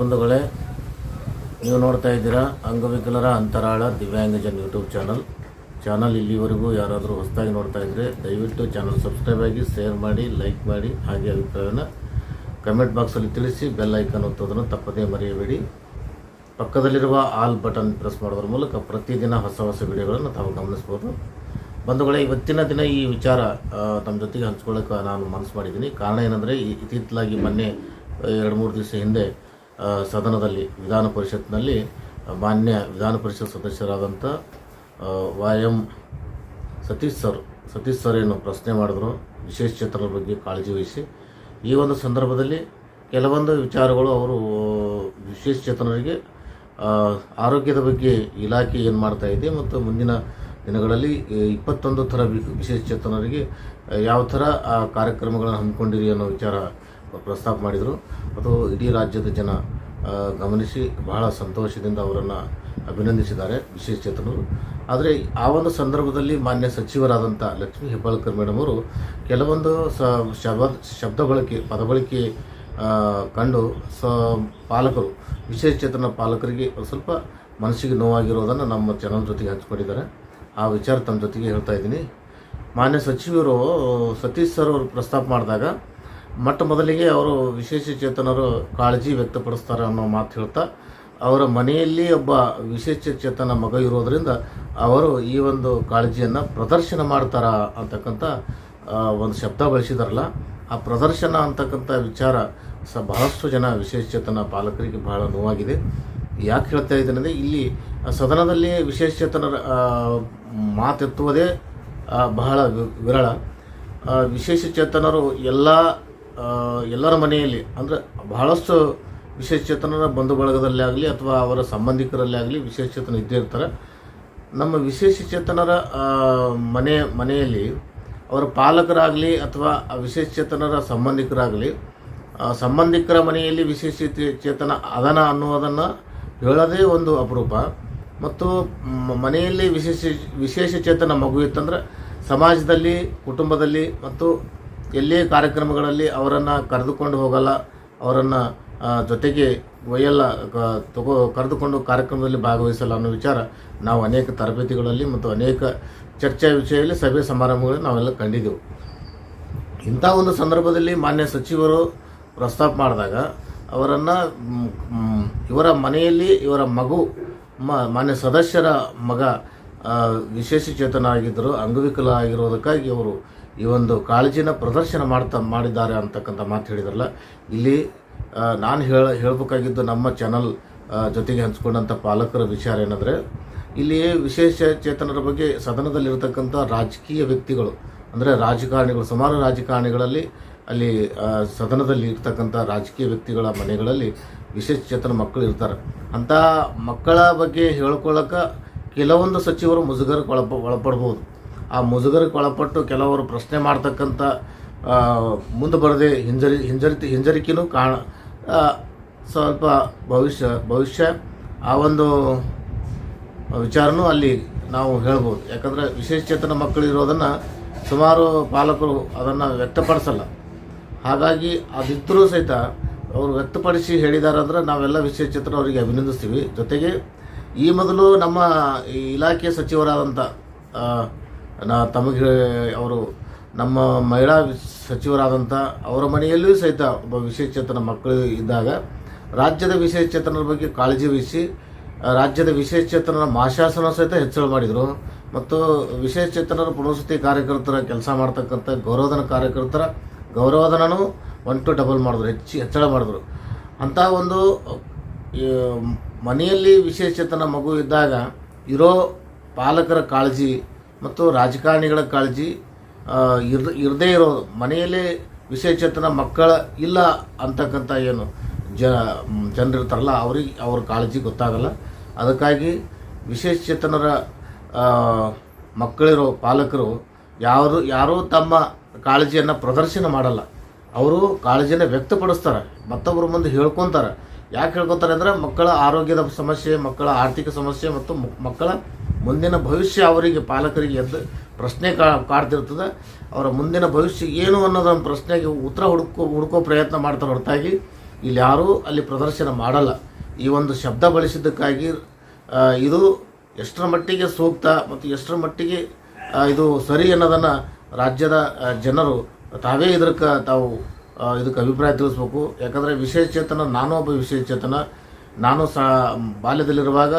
ಬಂಧುಗಳೇ, ನೀವು ನೋಡ್ತಾ ಇದ್ದೀರಾ ಅಂಗವಿಕಲರ ಅಂತರಾಳ ದಿವ್ಯಾಂಗಜನ್ ಯೂಟ್ಯೂಬ್ ಚಾನಲ್. ಚಾನಲ್ ಇಲ್ಲಿವರೆಗೂ ಯಾರಾದರೂ ಹೊಸದಾಗಿ ನೋಡ್ತಾ ಇದ್ದರೆ ದಯವಿಟ್ಟು ಚಾನಲ್ ಸಬ್ಸ್ಕ್ರೈಬ್ ಆಗಿ, ಶೇರ್ ಮಾಡಿ, ಲೈಕ್ ಮಾಡಿ, ಹಾಗೆ ಅಭಿಪ್ರಾಯನ ಕಮೆಂಟ್ ಬಾಕ್ಸಲ್ಲಿ ತಿಳಿಸಿ, ಬೆಲ್ ಐಕನ್ ಒತ್ತೋದನ್ನು ತಪ್ಪದೇ ಮರೆಯಬೇಡಿ. ಪಕ್ಕದಲ್ಲಿರುವ ಆಲ್ ಬಟನ್ ಪ್ರೆಸ್ ಮಾಡೋದ್ರ ಮೂಲಕ ಪ್ರತಿದಿನ ಹೊಸ ಹೊಸ ವಿಡಿಯೋಗಳನ್ನು ತಾವು ಗಮನಿಸ್ಬೋದು ಬಂಧುಗಳೇ, ಇವತ್ತಿನ ದಿನ ಈ ವಿಚಾರ ತಮ್ಮ ಜೊತೆಗೆ ಹಂಚ್ಕೊಳ್ಳೋಕೆ ನಾನು ಮನಸ್ಸು ಮಾಡಿದ್ದೀನಿ. ಕಾರಣ ಏನಂದರೆ ಇತ್ತಿತ್ತಲಾಗಿ ಮೊನ್ನೆ ಎರಡು ಮೂರು ದಿವಸ ಹಿಂದೆ ಸದನದಲ್ಲಿ ವಿಧಾನ ಪರಿಷತ್ನಲ್ಲಿ ಮಾನ್ಯ ವಿಧಾನ ಪರಿಷತ್ ಸದಸ್ಯರಾದಂಥ Y M Satish sir Satish sir ಏನು ಪ್ರಶ್ನೆ ಮಾಡಿದ್ರು ವಿಶೇಷಚೇತನರ ಬಗ್ಗೆ ಕಾಳಜಿ ವಹಿಸಿ. ಈ ಒಂದು ಸಂದರ್ಭದಲ್ಲಿ ಕೆಲವೊಂದು ವಿಚಾರಗಳು ಅವರು ವಿಶೇಷ ಚೇತನರಿಗೆ ಆರೋಗ್ಯದ ಬಗ್ಗೆ ಇಲಾಖೆ ಏನು ಮಾಡ್ತಾ ಇದೆ ಮತ್ತು ಮುಂದಿನ ದಿನಗಳಲ್ಲಿ ಇಪ್ಪತ್ತೊಂದು ಥರ ವಿ- ವಿಶೇಷಚೇತನರಿಗೆ ಆ, ಯಾವ ಥರ ಆ ಕಾರ್ಯಕ್ರಮಗಳನ್ನು ಹಮ್ಮಿಕೊಂಡಿರಿ ಅನ್ನೋ ವಿಚಾರ ಪ್ರಸ್ತಾಪ ಮಾಡಿದರು. ಅದು ಇಡೀ ರಾಜ್ಯದ ಜನ ಗಮನಿಸಿ ಬಹಳ ಸಂತೋಷದಿಂದ ಅವರನ್ನು ಅಭಿನಂದಿಸಿದ್ದಾರೆ ವಿಶೇಷಚೇತನರು ಆದರೆ ಆ ಒಂದು ಸಂದರ್ಭದಲ್ಲಿ ಮಾನ್ಯ ಸಚಿವರಾದಂಥ ಲಕ್ಷ್ಮೀ ಹೆಬ್ಬಾಳ್ಕರ್ ಮೇಡಮ್ ಅವರು ಕೆಲವೊಂದು ಶಬ್ದ ಶಬ್ದ ಬಳಕೆ, ಪದ ಬಳಕೆ ಕಂಡು ಸ, ಪಾಲಕರು ವಿಶೇಷಚೇತನ ಪಾಲಕರಿಗೆ ಸ್ವಲ್ಪ ಮನಸ್ಸಿಗೆ ನೋವಾಗಿರೋದನ್ನು ನಮ್ಮ ಚಾನಲ್ ಜೊತೆಗೆ ಹಂಚ್ಕೊಂಡಿದ್ದಾರೆ. ಆ ವಿಚಾರ ತಮ್ಮ ಜೊತೆಗೆ ಹೇಳ್ತಾ ಇದ್ದೀನಿ. ಮಾನ್ಯ ಸಚಿವರು, ಸತೀಶ್ ಸರ್ ಅವರು ಪ್ರಸ್ತಾಪ ಮಾಡಿದಾಗ ಮೊಟ್ಟ ಮೊದಲಿಗೆ ಅವರು ವಿಶೇಷ ಚೇತನರು ಕಾಳಜಿ ವ್ಯಕ್ತಪಡಿಸ್ತಾರೆ ಅನ್ನೋ ಮಾತು ಹೇಳ್ತಾ, ಅವರ ಮನೆಯಲ್ಲಿ ಒಬ್ಬ ವಿಶೇಷ ಚೇತನ ಮಗ ಇರೋದರಿಂದ ಅವರು ಈ ಒಂದು ಕಾಳಜಿಯನ್ನು ಪ್ರದರ್ಶನ ಮಾಡ್ತಾರ ಅಂತಕ್ಕಂಥ ಒಂದು ಶಬ್ದ ಬಳಸಿದಾರಲ್ಲ. ಆ ಪ್ರದರ್ಶನ ಅಂತಕ್ಕಂಥ ವಿಚಾರ ಸ ಬಹಳಷ್ಟು ಜನ ವಿಶೇಷ ಚೇತನ ಪಾಲಕರಿಗೆ ಬಹಳ ನೋವಾಗಿದೆ. ಯಾಕೆ ಹೇಳ್ತಾ ಇದ್ದೇನೆಂದರೆ ಇಲ್ಲಿ ಸದನದಲ್ಲಿ ವಿಶೇಷ ಚೇತನರ ಮಾತೆತ್ತುವುದೇ ಬಹಳ ವಿರಳ. ವಿಶೇಷ ಚೇತನರು ಎಲ್ಲ ಎಲ್ಲರ ಮನೆಯಲ್ಲಿ, ಅಂದರೆ ಬಹಳಷ್ಟು ವಿಶೇಷ ಚೇತನರ ಬಂಧು ಬಳಗದಲ್ಲೇ ಆಗಲಿ ಅಥವಾ ಅವರ ಸಂಬಂಧಿಕರಲ್ಲೇ ಆಗಲಿ ವಿಶೇಷ ಚೇತನ ಇದ್ದೇ ಇರ್ತಾರೆ. ನಮ್ಮ ವಿಶೇಷ ಚೇತನರ ಮನೆ, ಮನೆಯಲ್ಲಿ ಅವರ ಪಾಲಕರಾಗಲಿ ಅಥವಾ ವಿಶೇಷ ಚೇತನರ ಸಂಬಂಧಿಕರಾಗಲಿ ಸಂಬಂಧಿಕರ ಮನೆಯಲ್ಲಿ ವಿಶೇಷ ಚೇತನ ಅದನ ಅನ್ನುವುದನ್ನು ಹೇಳೋದೇ ಒಂದು ಅಪರೂಪ. ಮತ್ತು ಮನೆಯಲ್ಲಿ ವಿಶೇಷ ವಿಶೇಷ ಚೇತನ ಮಗು ಇತ್ತಂದರೆ ಸಮಾಜದಲ್ಲಿ, ಕುಟುಂಬದಲ್ಲಿ ಮತ್ತು ಎಲ್ಲೇ ಕಾರ್ಯಕ್ರಮಗಳಲ್ಲಿ ಅವರನ್ನು ಕರೆದುಕೊಂಡು ಹೋಗಲ್ಲ, ಅವರನ್ನು ಜೊತೆಗೆ ಒಯ್ಯಲ್ಲ ತಗೋ, ಕರೆದುಕೊಂಡು ಕಾರ್ಯಕ್ರಮದಲ್ಲಿ ಭಾಗವಹಿಸಲ್ಲ ಅನ್ನೋ ವಿಚಾರ ನಾವು ಅನೇಕ ತರಬೇತಿಗಳಲ್ಲಿ ಮತ್ತು ಅನೇಕ ಚರ್ಚಾ ವಿಷಯದಲ್ಲಿ ಸಭೆ ಸಮಾರಂಭಗಳಲ್ಲಿ ನಾವೆಲ್ಲ ಕಂಡಿದ್ದೆವು. ಇಂಥ ಒಂದು ಸಂದರ್ಭದಲ್ಲಿ ಮಾನ್ಯ ಸಚಿವರು ಪ್ರಸ್ತಾಪ ಮಾಡಿದಾಗ ಅವರನ್ನು ಇವರ ಮನೆಯಲ್ಲಿ ಇವರ ಮಗು ಮಾನ್ಯ ಸದಸ್ಯರ ಮಗ ವಿಶೇಷ ಚೇತನ ಆಗಿದ್ದರು, ಅಂಗವಿಕಲ ಆಗಿರೋದಕ್ಕಾಗಿ ಅವರು ಈ ಒಂದು ಕಾಳಜಿನ ಪ್ರದರ್ಶನ ಮಾಡ್ತಾ ಮಾಡಿದ್ದಾರೆ ಅಂತಕ್ಕಂಥ ಮಾತು ಹೇಳಿದ್ರಲ್ಲ. ಇಲ್ಲಿ ನಾನು ಹೇಳ, ಹೇಳಬೇಕಾಗಿದ್ದು ನಮ್ಮ ಚಾನಲ್ ಜೊತೆಗೆ ಹಂಚ್ಕೊಂಡಂಥ ಪಾಲಕರ ವಿಚಾರ ಏನಂದರೆ, ಇಲ್ಲಿ ವಿಶೇಷ ಚೇತನರ ಬಗ್ಗೆ ಸದನದಲ್ಲಿರತಕ್ಕಂಥ ರಾಜಕೀಯ ವ್ಯಕ್ತಿಗಳು, ಅಂದರೆ ರಾಜಕಾರಣಿಗಳು, ಸುಮಾರು ರಾಜಕಾರಣಿಗಳಲ್ಲಿ ಅಲ್ಲಿ ಸದನದಲ್ಲಿ ಇರ್ತಕ್ಕಂಥ ರಾಜಕೀಯ ವ್ಯಕ್ತಿಗಳ ಮನೆಗಳಲ್ಲಿ ವಿಶೇಷ ಚೇತನ ಮಕ್ಕಳು ಇರ್ತಾರೆ. ಅಂಥ ಮಕ್ಕಳ ಬಗ್ಗೆ ಹೇಳ್ಕೊಳ್ಳೋಕೆ ಕೆಲವೊಂದು ಸಚಿವರು ಮುಜುಗರಕ್ಕೆ ಒಳಪ, ಒಳಪಡ್ಬೋದು. ಆ ಮುಜುಗರಕ್ಕೆ ಒಳಪಟ್ಟು ಕೆಲವರು ಪ್ರಶ್ನೆ ಮಾಡ್ತಕ್ಕಂಥ ಮುಂದೆ ಬರದೆ ಹಿಂಜರಿ, ಹಿಂಜರಿತಿ ಹಿಂಜರಿಕೆಯೂ ಕಾಣ ಸ್ವಲ್ಪ ಭವಿಷ್ಯ ಭವಿಷ್ಯ, ಆ ಒಂದು ವಿಚಾರನೂ ಅಲ್ಲಿ ನಾವು ಹೇಳ್ಬೋದು. ಯಾಕಂದರೆ ವಿಶೇಷ ಚೇತನ ಮಕ್ಕಳು ಇರೋದನ್ನು ಸುಮಾರು ಪಾಲಕರು ಅದನ್ನು ವ್ಯಕ್ತಪಡಿಸಲ್ಲ. ಹಾಗಾಗಿ ಅದಿದ್ದರೂ ಸಹಿತ ಅವರು ವ್ಯಕ್ತಪಡಿಸಿ ಹೇಳಿದಾರಂದ್ರೆ ನಾವೆಲ್ಲ ವಿಶೇಷ ಚೇತನ ಅವರಿಗೆ ಅಭಿನಂದಿಸ್ತೀವಿ. ಜೊತೆಗೆ ಈ ಮೊದಲು ನಮ್ಮ ಈ ಇಲಾಖೆ ಸಚಿವರಾದಂಥ ನಾ ತಮಗೆ ಅವರು ನಮ್ಮ ಮಹಿಳಾ ಸಚಿವರಾದಂಥ ಅವರ ಮನೆಯಲ್ಲೂ ಸಹಿತ ಒಬ್ಬ ವಿಶೇಷ ಚೇತನ ಮಕ್ಕಳು ಇದ್ದಾಗ ರಾಜ್ಯದ ವಿಶೇಷ ಚೇತನರ ಬಗ್ಗೆ ಕಾಳಜಿ ವಹಿಸಿ ರಾಜ್ಯದ ವಿಶೇಷ ಚೇತನರ ಮಾಶಾಸನ ಸಹಿತ ಹೆಚ್ಚಳ ಮಾಡಿದರು. ಮತ್ತು ವಿಶೇಷ ಚೇತನರ ಪುನರ್ವಸತಿ ಕಾರ್ಯಕರ್ತರ ಕೆಲಸ ಮಾಡ್ತಕ್ಕಂಥ ಗೌರವಧನ ಕಾರ್ಯಕರ್ತರ ಗೌರವಧನನೂ ಒನ್ ಟು ಡಬಲ್ ಮಾಡಿದ್ರು, ಹೆಚ್ಚು ಹೆಚ್ಚಳ ಮಾಡಿದ್ರು. ಅಂಥ ಒಂದು ಮನೆಯಲ್ಲಿ ವಿಶೇಷ ಚೇತನ ಮಗು ಇದ್ದಾಗ ಇರೋ ಪಾಲಕರ ಕಾಳಜಿ ಮತ್ತು ರಾಜಕಾರಣಿಗಳ ಕಾಳಜಿ ಇರ್ದು ಇರ್ ಇರದೇ ಇರೋದು ಮನೆಯಲ್ಲೇ ವಿಶೇಷತನ ಮಕ್ಕಳ ಇಲ್ಲ ಅಂತಕ್ಕಂಥ ಏನು ಜ ಜನರಿರ್ತಾರಲ್ಲ ಅವ್ರಿಗೆ ಅವ್ರ ಕಾಳಜಿ ಗೊತ್ತಾಗಲ್ಲ. ಅದಕ್ಕಾಗಿ ವಿಶೇಷಚೇತನರ ಮಕ್ಕಳಿರೋ ಪಾಲಕರು ಯಾರು ಯಾರೂ ತಮ್ಮ ಕಾಳಜಿಯನ್ನು ಪ್ರದರ್ಶನ ಮಾಡಲ್ಲ. ಅವರು ಕಾಳಜಿನ ವ್ಯಕ್ತಪಡಿಸ್ತಾರೆ ಮತ್ತೊಬ್ಬರ ಮುಂದೆ ಹೇಳ್ಕೊತಾರೆ. ಯಾಕೆ ಹೇಳ್ಕೊತಾರೆ ಅಂದರೆ ಮಕ್ಕಳ ಆರೋಗ್ಯದ ಸಮಸ್ಯೆ, ಮಕ್ಕಳ ಆರ್ಥಿಕ ಸಮಸ್ಯೆ ಮತ್ತು ಮಕ್ಕಳ ಮುಂದಿನ ಭವಿಷ್ಯ ಅವರಿಗೆ ಪಾಲಕರಿಗೆ ಎದ್ದು ಪ್ರಶ್ನೆ ಕಾ ಕಾಡ್ತಿರ್ತದೆ. ಅವರ ಮುಂದಿನ ಭವಿಷ್ಯ ಏನು ಅನ್ನೋದೊಂದು ಪ್ರಶ್ನೆಗೆ ಉತ್ತರ ಹುಡುಕೋ ಹುಡುಕೋ ಪ್ರಯತ್ನ ಮಾಡ್ತಾರೆ ಹೊರತಾಗಿ ಇಲ್ಲಿ ಯಾರೂ ಅಲ್ಲಿ ಪ್ರದರ್ಶನ ಮಾಡಲ್ಲ. ಈ ಒಂದು ಶಬ್ದ ಬಳಸಿದ್ದಕ್ಕಾಗಿ ಇದು ಎಷ್ಟರ ಮಟ್ಟಿಗೆ ಸೂಕ್ತ ಮತ್ತು ಎಷ್ಟರ ಮಟ್ಟಿಗೆ ಇದು ಸರಿ ಅನ್ನೋದನ್ನು ರಾಜ್ಯದ ಜನರು ತಾವೇ ಇದಕ್ಕೆ ತಾವು ಇದಕ್ಕೆ ಅಭಿಪ್ರಾಯ ತಿಳಿಸ್ಬೇಕು. ಯಾಕಂದರೆ ವಿಶೇಷ ಚೇತನ ಒಬ್ಬ ವಿಶೇಷ ಚೇತನ ನಾನು ಸಹ ಬಾಲ್ಯದಲ್ಲಿರುವಾಗ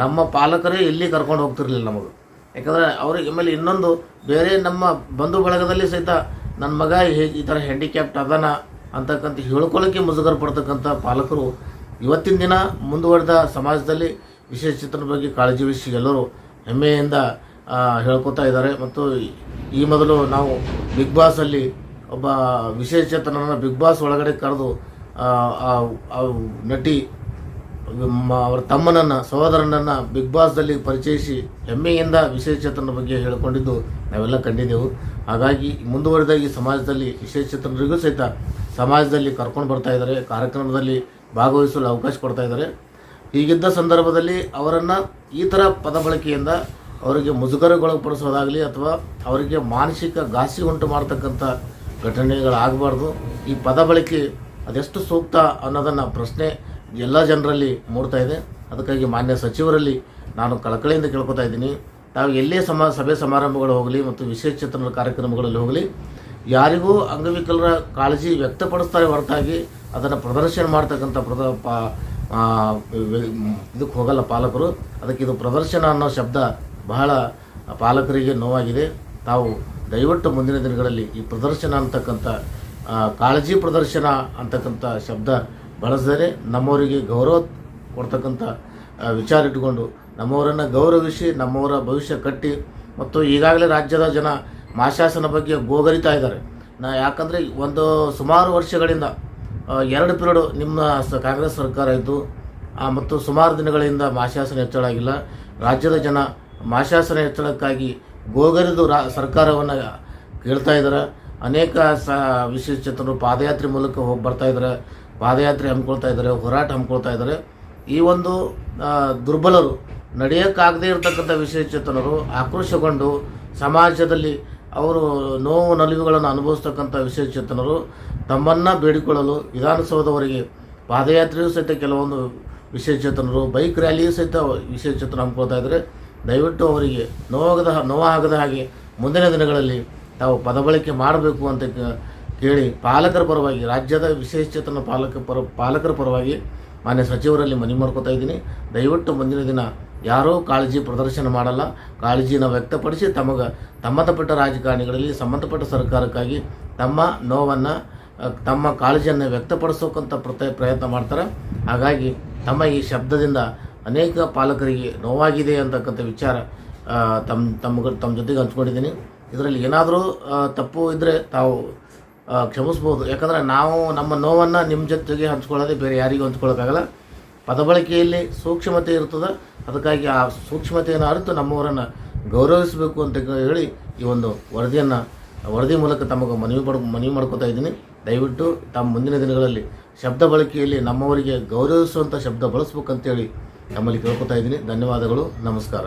ನಮ್ಮ ಪಾಲಕರೇ ಎಲ್ಲಿ ಕರ್ಕೊಂಡು ಹೋಗ್ತಿರಲಿಲ್ಲ ನಮಗೆ. ಯಾಕಂದರೆ ಅವ್ರಿಗೆ ಆಮೇಲೆ ಇನ್ನೊಂದು ಬೇರೆ ನಮ್ಮ ಬಂಧು ಬಳಗದಲ್ಲಿ ಸಹಿತ ನನ್ನ ಮಗ ಹೇಗೆ ಈ ಥರ ಹ್ಯಾಂಡಿಕ್ಯಾಪ್ಟ್ ಅದಾನ ಅಂತಕ್ಕಂಥ ಹೇಳ್ಕೊಳ್ಳೋಕ್ಕೆ ಮುಜುಗರ ಪಡ್ತಕ್ಕಂಥ ಪಾಲಕರು ಇವತ್ತಿನ ದಿನ ಮುಂದುವರೆದ ಸಮಾಜದಲ್ಲಿ ವಿಶೇಷ ಚಿತ್ರದ ಬಗ್ಗೆ ಕಾಳಜಿ ವಹಿಸಿ ಎಲ್ಲರೂ ಹೆಮ್ಮೆಯಿಂದ ಹೇಳ್ಕೊತಾ ಇದ್ದಾರೆ. ಮತ್ತು ಈ ಮೊದಲು ನಾವು ಬಿಗ್ ಬಾಸಲ್ಲಿ ಒಬ್ಬ ವಿಶೇಷ ಚೇತನನ ಬಿಗ್ ಬಾಸ್ ಒಳಗಡೆ ಕರೆದು ನಟಿ ಅವರ ತಮ್ಮನನ್ನ, ಸಹೋದರನನ್ನ ಬಿಗ್ ಬಾಸ್ದಲ್ಲಿ ಪರಿಚಯಿಸಿ ಹೆಮ್ಮೆಯಿಂದ ವಿಶೇಷ ಚೇತನ ಬಗ್ಗೆ ಹೇಳಿಕೊಂಡಿದ್ದು ನಾವೆಲ್ಲ ಕಂಡಿದ್ದೆವು. ಹಾಗಾಗಿ ಮುಂದುವರೆದ ಈ ಸಮಾಜದಲ್ಲಿ ವಿಶೇಷ ಚೇತನರಿಗೂ ಸಹಿತ ಸಮಾಜದಲ್ಲಿ ಕರ್ಕೊಂಡು ಬರ್ತಾ ಇದ್ದಾರೆ, ಕಾರ್ಯಕ್ರಮದಲ್ಲಿ ಭಾಗವಹಿಸಲು ಅವಕಾಶ ಕೊಡ್ತಾ ಇದ್ದಾರೆ. ಹೀಗಿದ್ದ ಸಂದರ್ಭದಲ್ಲಿ ಅವರನ್ನು ಈ ಥರ ಪದ ಬಳಕೆಯಿಂದ ಅವರಿಗೆ ಮುಜುಗರಗೊಳಪಡಿಸೋದಾಗಲಿ ಅಥವಾ ಅವರಿಗೆ ಮಾನಸಿಕ ಘಾಸಿ ಉಂಟು ಮಾಡ್ತಕ್ಕಂಥ ಘಟನೆಗಳಾಗಬಾರ್ದು. ಈ ಪದ ಬಳಕೆ ಅದೆಷ್ಟು ಸೂಕ್ತ ಅನ್ನೋದನ್ನು ಪ್ರಶ್ನೆ ಎಲ್ಲ ಜನರಲ್ಲಿ ಮೂಡ್ತಾ ಇದೆ. ಅದಕ್ಕಾಗಿ ಮಾನ್ಯ ಸಚಿವರಲ್ಲಿ ನಾನು ಕಳಕಳಿಯಿಂದ ಕೇಳ್ಕೊತಾ ಇದ್ದೀನಿ. ತಾವು ಎಲ್ಲೇ ಸಮ, ಸಭೆ ಸಮಾರಂಭಗಳು ಹೋಗಲಿ ಮತ್ತು ವಿಶೇಷ ಚೇತನ ಕಾರ್ಯಕ್ರಮಗಳಲ್ಲಿ ಹೋಗಲಿ, ಯಾರಿಗೂ ಅಂಗವಿಕಲರ ಕಾಳಜಿ ವ್ಯಕ್ತಪಡಿಸ್ತಾರೆ ಹೊರತಾಗಿ ಅದನ್ನು ಪ್ರದರ್ಶನ ಮಾಡ್ತಕ್ಕಂಥ ಪ್ರದ ಇದಕ್ಕೆ ಹೋಗಲ್ಲ ಪಾಲಕರು. ಅದಕ್ಕೆ ಇದು ಪ್ರದರ್ಶನ ಅನ್ನೋ ಶಬ್ದ ಬಹಳ ಪಾಲಕರಿಗೆ ನೋವಾಗಿದೆ. ತಾವು ದಯವಿಟ್ಟು ಮುಂದಿನ ದಿನಗಳಲ್ಲಿ ಈ ಪ್ರದರ್ಶನ ಅಂತಕ್ಕಂಥ ಕಾಳಜಿ ಪ್ರದರ್ಶನ ಅಂತಕ್ಕಂಥ ಶಬ್ದ ಬಳಸಿದರೆ ನಮ್ಮವರಿಗೆ ಗೌರವ ಕೊಡ್ತಕ್ಕಂಥ ವಿಚಾರ ಇಟ್ಟುಕೊಂಡು ನಮ್ಮವರನ್ನು ಗೌರವಿಸಿ ನಮ್ಮವರ ಭವಿಷ್ಯ ಕಟ್ಟಿ ಮತ್ತು ಈಗಾಗಲೇ ರಾಜ್ಯದ ಜನ ಮಾಶಾಸನ ಬಗ್ಗೆ ಗೋಗರಿತಾ ಇದ್ದಾರೆ. ನಾ ಯಾಕಂದರೆ ಒಂದು ಸುಮಾರು ವರ್ಷಗಳಿಂದ ಎರಡು ಪಿರಿಯಡು ನಿಮ್ಮ ಕಾಂಗ್ರೆಸ್ ಸರ್ಕಾರ ಇದ್ದು ಮತ್ತು ಸುಮಾರು ದಿನಗಳಿಂದ ಮಾಶಾಸನ ಹೆಚ್ಚಳ ಆಗಿಲ್ಲ. ರಾಜ್ಯದ ಜನ ಮಾಶಾಸನ ಹೆಚ್ಚಳಕ್ಕಾಗಿ ಗೋಗರಿದು ರಾ, ಸರ್ಕಾರವನ್ನು ಕೇಳ್ತಾ ಇದ್ದಾರೆ. ಅನೇಕ ಸ, ವಿಶೇಷ ಪಾದಯಾತ್ರೆ ಮೂಲಕ ಹೋಗಿ ಬರ್ತಾ ಇದ್ದಾರೆ. ಪಾದಯಾತ್ರೆ ಹಮ್ಮಿಕೊಳ್ತಾ ಇದ್ದಾರೆ, ಹೋರಾಟ ಹಮ್ಮಿಕೊಳ್ತಾ ಇದ್ದಾರೆ. ಈ ಒಂದು ದುರ್ಬಲರು ನಡೆಯೋಕ್ಕಾಗದೇ ಇರತಕ್ಕಂಥ ವಿಶೇಷಚೇತನರು ಆಕ್ರೋಶಗೊಂಡು ಸಮಾಜದಲ್ಲಿ ಅವರು ನೋವು ನಲಿವುಗಳನ್ನು ಅನುಭವಿಸ್ತಕ್ಕಂಥ ವಿಶೇಷಚೇತನರು ತಮ್ಮನ್ನು ಬೇಡಿಕೊಳ್ಳಲು ವಿಧಾನಸೌಧವರೆಗೆ ಪಾದಯಾತ್ರೆಯೂ ಸಹಿತ ಕೆಲವೊಂದು ವಿಶೇಷಚೇತನರು ಬೈಕ್ ರ್ಯಾಲಿಯೂ ಸಹಿತ ವಿಶೇಷಚೇತನ ಹಮ್ಮಿಕೊಳ್ತಾ ಇದ್ದಾರೆ. ದಯವಿಟ್ಟು ಅವರಿಗೆ ನೋವಾಗದ ನೋವಾಗದ ಹಾಗೆ ಮುಂದಿನ ದಿನಗಳಲ್ಲಿ ತಾವು ಪದಬಳಕೆ ಮಾಡಬೇಕು ಅಂತ ಕೇಳಿ ಪಾಲಕರ ಪರವಾಗಿ, ರಾಜ್ಯದ ವಿಶೇಷಚೇತನ ಪಾಲಕ ಪರ, ಪಾಲಕರ ಪರವಾಗಿ ಮಾನ್ಯ ಸಚಿವರಲ್ಲಿ ಮನವಿ ಮಾಡ್ಕೋತಾ ಇದ್ದೀನಿ. ದಯವಿಟ್ಟು ಮುಂದಿನ ದಿನ ಯಾರೂ ಕಾಳಜಿ ಪ್ರದರ್ಶನ ಮಾಡಲ್ಲ. ಕಾಳಜಿನ ವ್ಯಕ್ತಪಡಿಸಿ ತಮಗೆ ಸಂಬಂಧಪಟ್ಟ ರಾಜಕಾರಣಿಗಳಲ್ಲಿ, ಸಂಬಂಧಪಟ್ಟ ಸರ್ಕಾರಕ್ಕಾಗಿ ತಮ್ಮ ನೋವನ್ನು ತಮ್ಮ ಕಾಳಜಿಯನ್ನು ವ್ಯಕ್ತಪಡಿಸೋಕ್ಕಂಥ ಪ್ರತ ಪ್ರಯತ್ನ ಮಾಡ್ತಾರೆ. ಹಾಗಾಗಿ ತಮ್ಮ ಈ ಶಬ್ದದಿಂದ ಅನೇಕ ಪಾಲಕರಿಗೆ ನೋವಾಗಿದೆ ಅಂತಕ್ಕಂಥ ವಿಚಾರ ತಮ್ಮ ತಮ್ಮ ತಮ್ಮ ಜೊತೆಗೆ ಹಂಚ್ಕೊಂಡಿದ್ದೀನಿ. ಇದರಲ್ಲಿ ಏನಾದರೂ ತಪ್ಪು ಇದ್ದರೆ ತಾವು ಕ್ಷಮಿಸ್ಬೋದು. ಯಾಕಂದರೆ ನಾವು ನಮ್ಮ ನೋವನ್ನು ನಿಮ್ಮ ಜೊತೆಗೆ ಹಂಚ್ಕೊಳ್ಳೋದೇ ಬೇರೆ ಯಾರಿಗೂ ಹಂಚ್ಕೊಳ್ಳೋಕ್ಕಾಗಲ್ಲ ಪದಬಳಕೆಯಲ್ಲಿ ಸೂಕ್ಷ್ಮತೆ ಇರ್ತದೆ. ಅದಕ್ಕಾಗಿ ಆ ಸೂಕ್ಷ್ಮತೆಯನ್ನು ಅರಿತು ನಮ್ಮವರನ್ನು ಗೌರವಿಸಬೇಕು ಅಂತ ಹೇಳಿ ಈ ಒಂದು ವರದಿಯನ್ನು, ವರದಿ ಮೂಲಕ ತಮಗೆ ಮನವಿ ಪಡ್, ಮನವಿ ಮಾಡ್ಕೋತಾ ಇದ್ದೀನಿ. ದಯವಿಟ್ಟು ತಮ್ಮ ಮುಂದಿನ ದಿನಗಳಲ್ಲಿ ಶಬ್ದ ಬಳಕೆಯಲ್ಲಿ ನಮ್ಮವರಿಗೆ ಗೌರವಿಸುವಂಥ ಶಬ್ದ ಬಳಸ್ಬೇಕಂತೇಳಿ ನಮ್ಮಲ್ಲಿ ಕೇಳ್ಕೊತಾ ಇದ್ದೀನಿ. ಧನ್ಯವಾದಗಳು. ನಮಸ್ಕಾರ.